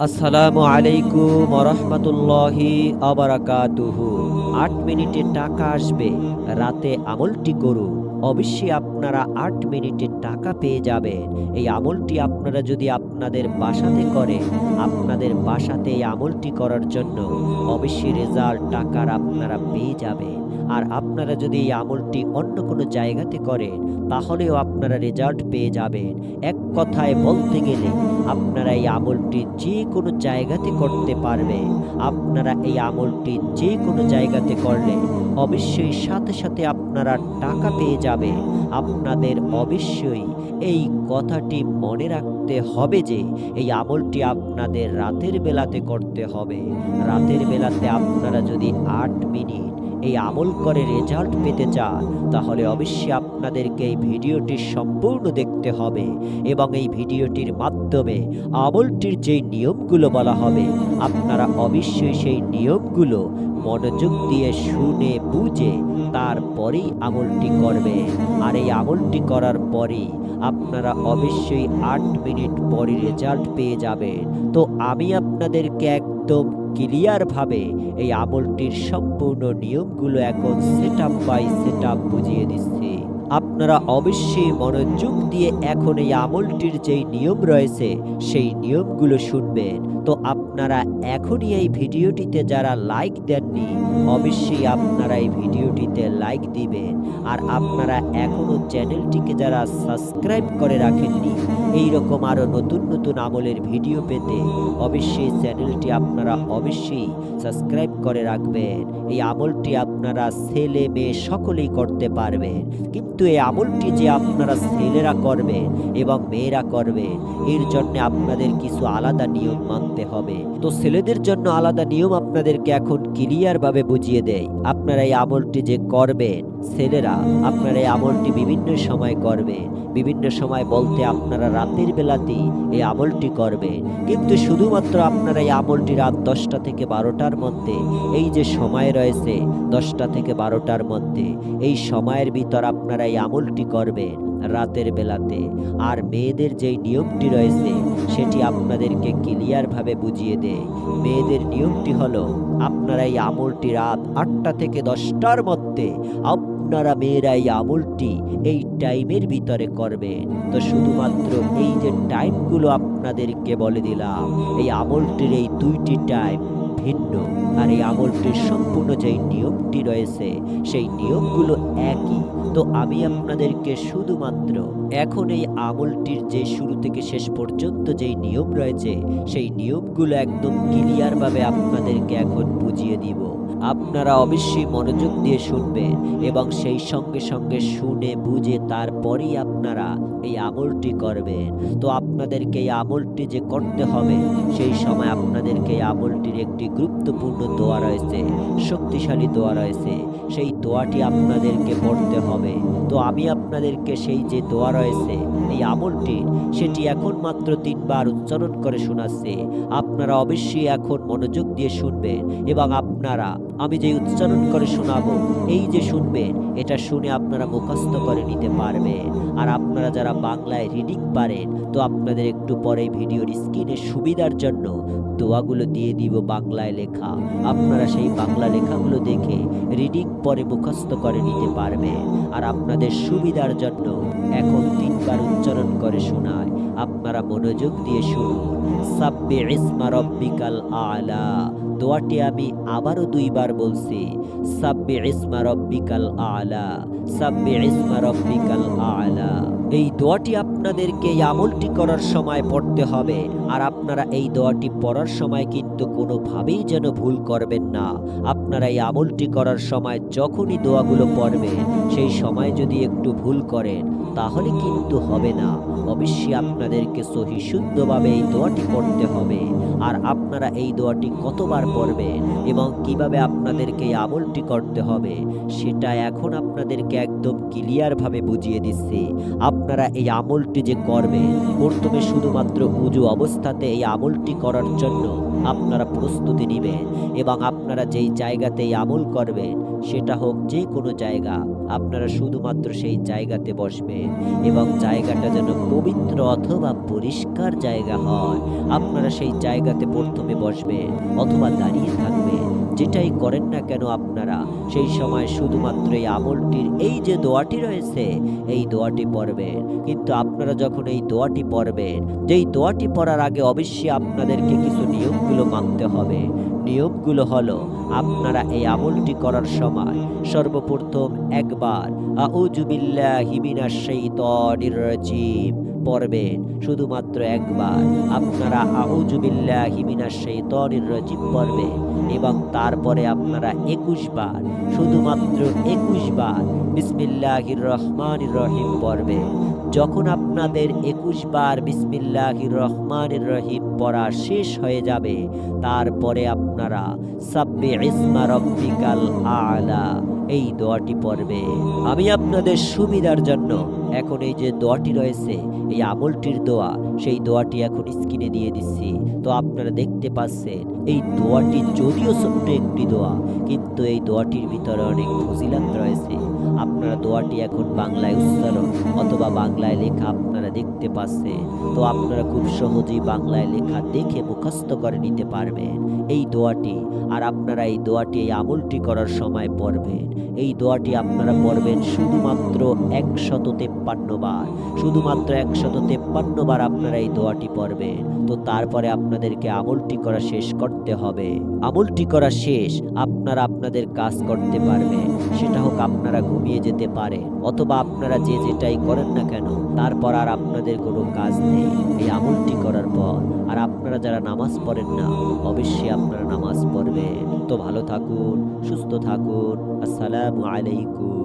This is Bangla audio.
আসসালামু আলাইকুম রহমতুল্লাহি আবারাকাতুহু। আট মিনিটে টাকা আসবে, রাতে আমলটি করুন। অবশ্যই আপনারা আট মিনিটে টাকা পেয়ে যাবেন। এই আমলটি আপনারা যদি আপনাদের বাসাতে করেন, আপনাদের বাসাতে এই আমলটি করার জন্য অবশ্যই রেজাল্ট, টাকার আপনারা পেয়ে যাবেন। আর আপনারা যদি এই আমলটি অন্য কোনো জায়গাতে করেন, তাহলেও আপনারা রেজাল্ট পেয়ে যাবেন। এক কথায় বলতে গেলে, আপনারা এই আমলটি যে কোনো জায়গাতে করতে পারবেন। আপনারা এই আমলটি যে কোনো জায়গাতে করলে, অবশ্যই সাথে সাথে আপনারা টাকা পেয়ে যাবে আপনাদের অবশ্যই এই কথাটি মনে রাখতে হবে যে, এই আমলটি আপনাদের রাতের বেলাতে করতে হবে। রাতের বেলাতে আপনারা যদি আট মিনিট এই আমল করে রেজাল্ট পেতে চান, তাহলে অবশ্যই আপনাদেরকে এই ভিডিওটি সম্পূর্ণ দেখতে হবে এবং এই ভিডিওটির মাধ্যমে আমলটির যেই নিয়মগুলো বলা হবে, আপনারা অবশ্যই সেই নিয়মগুলো মনোযোগ দিয়ে শুনে বুঝে তারপরেই আমলটি করবে আর এই আমলটি করার পরেই আপনারা অবশ্যই আট মিনিট পরে রেজাল্ট পেয়ে যাবেন। তো আমি আপনাদেরকে একদম ক্লিয়ারভাবে এই আমলটির সম্পূর্ণ নিয়মগুলো এখন set up by set up বুঝিয়ে দিচ্ছি। আপনারা অবশ্যই মনোযোগ দিয়ে এখন এই আমলটির যেই নিয়ম রয়েছে, সেই নিয়মগুলো শুনবেন। তো আপনারা এখনই এই ভিডিওটিতে যারা লাইক দেননি, অবশ্যই আপনারা এই ভিডিওটিতে লাইক দিবেন। আর আপনারা এখনও চ্যানেলটিকে যারা সাবস্ক্রাইব করে রাখেননি এই রকম আরও নতুন নতুন আমলের ভিডিও পেতে অবশ্যই চ্যানেলটি আপনারা অবশ্যই সাবস্ক্রাইব করে রাখবেন। এই আমলটি আপনারা ছেলে মেয়ে সকলেই করতে পারবেন। কিন্তু এই আমলটি যে আপনারা ছেলেরা করবে এবং মেয়েরা করবে, এর জন্য আপনাদের কিছু আলাদা নিয়ম মানতে হবে। তো ছেলেদের জন্য আলাদা নিয়ম আপনাদেরকে এখন ক্লিয়ারভাবে বুঝিয়ে দেয় আপনারা এই আমলটি যে করবেন ছেলেরা, আপনারা এই আমলটি বিভিন্ন সময় করবে। বিভিন্ন সময় বলতে আপনারা রাতের বেলাতেই এই আমলটি করবে। কিন্তু শুধুমাত্র আপনারা এই আমলটি রাত দশটা থেকে বারোটার মধ্যে, এই যে সময় রয়েছে দশটা থেকে বারোটার মধ্যে, এই সময়ের ভিতর আপনারা এই আমলটি করবেন রাতের বেলাতে। আর মেয়েদের যেই নিয়মটি রয়েছে, সেটি আপনাদেরকে ক্লিয়ারভাবে বুঝিয়ে দেয় মেয়েদের নিয়মটি হলো, আপনারা এই আমলটি রাত আটটা থেকে দশটার মধ্যে আপনারা মেয়েরা এই আমলটি এই টাইমের ভিতরে করবেন। তো শুধুমাত্র এই যে টাইমগুলো আপনাদেরকে বলে দিলাম, এই আমলটির এই দুইটি টাইম ভিন্ন। আর এই আমলটির সম্পূর্ণ যেই নিয়মটি রয়েছে, সেই নিয়মগুলো একই। তো আমি আপনাদেরকে শুধুমাত্র এখন এই আমলটির যে শুরু থেকে শেষ পর্যন্ত যেই নিয়ম রয়েছে, সেই নিয়মগুলো একদম ক্লিয়ারভাবে আপনাদেরকে এখন বুঝিয়ে দিব। আপনারা অবশ্যই মনোযোগ দিয়ে শুনবেন এবং সেই সঙ্গে সঙ্গে শুনে বুঝে তারপরেই আপনারা এই আমলটি করবেন। তো আপনাদেরকে এই আমলটি যে করতে হবে, সেই সময় আপনাদেরকে এই আমলটির একটি গুরুত্বপূর্ণ দোয়া রয়েছে, শক্তিশালী দোয়া রয়েছে। সেই দোয়াটি আপনাদেরকে পড়তে হবে। তো আমি আপনাদেরকে সেই যে দোয়া রয়েছে, এই আমলটি, সেটি এখন মাত্র তিনবার উচ্চারণ করে শোনাচ্ছে। আপনারা অবশ্যই এখন মনোযোগ দিয়ে শুনবেন এবং আপনারা আমি যে উচ্চারণ করে শোনাবো, এই যে শুনবেন, এটা শুনে আপনারা মুখস্থ করে নিতে পারবেন। আর আপনারা যারা বাংলায় রিডিং পারেন, তো আপনাদের একটু পরে ভিডিওর স্ক্রিনে সুবিধার জন্য দোয়াগুলো দিয়ে দিব বাংলায় লেখা। আপনারা সেই বাংলা লেখাগুলো দেখে রিডিং পরে মুখস্থ করে নিতে পারবেন। আর আপনাদের সুবিধার জন্য এখন তিনবার উচ্চারণ করে শোনায়। আপনারা মনোযোগ দিয়ে শুনুন। সাব্বে ইসমা রব্বিকাল আলা। দোয়াটি আমি আবারও দুইবার বলছি সাব্বি ইসমা রব্বিকাল আলা সাব্বি ইসমা রব্বিকাল আলা। এই দোয়াটি আপনাদেরকে এই আমলটি করার সময় পড়তে হবে, আর আপনারা এই দোয়াটি পড়ার সময় কিন্তু কোনোভাবেই যেন ভুল করবেন না। আপনারা এই আমলটি করার সময় যখনই দোয়াগুলো পড়বেন, সেই সময় যদি একটু ভুল করেন, তাহলে কিন্তু হবে না। অবশ্যই আপনাদেরকে সহি শুদ্ধভাবে এই দোয়াটি পড়তে হবে, আর আপনারা এই দোয়াটি কতবার পড়বেন এবং কীভাবে আপনাদেরকে এই আমলটি করতে হবে, সেটা এখন আপনাদেরকে একদম ক্লিয়ারভাবে বুঝিয়ে দিচ্ছি। আপনারা এই আমলটি যে করবেন, প্রথমে শুধুমাত্র উজু অবস্থাতে এই আমলটি করার জন্য আপনারা প্রস্তুতি নেবেন এবং আপনারা যেই জায়গাতে এই আমল করবেন, সেটা হোক যে কোনো জায়গা, আপনারা শুধুমাত্র সেই জায়গাতে বসবেন এবং জায়গাটা যেন পবিত্র অথবা পরিষ্কার জায়গা হয়। আপনারা সেই জায়গাতে প্রথমে বসবেন অথবা দাঁড়িয়ে থাকবেন। যেটাই করেন না কেন আপনারা, সেই সময় শুধুমাত্র এই আমলটির, এই যে দোয়াটি রয়েছে, এই দোয়াটি পড়বেন। কিন্তু আপনারা যখন এই দোয়াটি পড়বেন, যেই দোয়াটি পড়ার আগে অবশ্যই আপনাদেরকে কিছু নিয়মগুলো মানতে হবে। নিয়মগুলো হলো, আপনারা এই আমলটি করার সময় সর্বপ্রথম একবার আউজুবিল্লাহি মিনাশ শাইতানির রাজিম পড়বেন। শুধুমাত্র একবার। আপনারা আউজুবিল্লাহি মিনাশ শাইতানির রাজিম পড়বেন এবং তারপরে আপনারা একুশ বার, শুধুমাত্র একুশ বার বিসমিল্লাহির রহমানির রহিম পড়বেন। যখন আপনাদের একুশ বার বিসমিল্লাহির রহমানির রহিম পড়া শেষ হয়ে যাবে, তারপরে আপনারা সাব্বি ইসমা রব্বিকাল আলা, এই দোয়াটি পড়বে আমি আপনাদের সুবিধার জন্য এখন এই যে দোয়াটি রয়েছে, এই আমলটির দোয়া, সেই দোয়াটি এখন স্ক্রিনে দিয়ে দিচ্ছি। তো আপনারা দেখতে পাচ্ছেন, এই দোয়াটি যদিও ছোট্ট একটি দোয়া, কিন্তু এই দোয়াটির ভিতরে অনেক ফজিলাত রয়েছে। আপনারা দোয়াটি এখন বাংলায় উচ্চারণ অথবা বাংলায় লেখা আপনারা দেখতে পাচ্ছেন। তো আপনারা খুব সহজেই বাংলায় লেখা দেখে মুখস্থ করে নিতে পারবেন এই দোয়াটি। আর আপনারা এই দোয়াটি, এই আমলটি করার সময় পড়বেন। এই দোয়াটি আপনারা পড়বেন শুধুমাত্র একশত তেপ্পান্ন বার। শুধুমাত্র একশত তেপ্পান্ন বার আপনারা এই দোয়াটি পড়বেন। তো তারপরে আপনাদেরকে আমলটি করা শেষ করতে হবে। আমলটি করা শেষ, আপনারা আপনাদের কাজ করতে পারবেন। সেটা হোক আপনারা ঘুমিয়ে যেতে পারেন, অথবা আপনারা যে যেটাই করেন না কেন, তারপর আর আপনাদের কোনো কাজ নেই। এই আমলটি করার পর, আর আপনারা যারা নামাজ পড়েন না, অবশ্যই আপনারা নামাজ পড়বেন। তো ভালো থাকুন, সুস্থ থাকুন। আসসালামু আলাইকুম।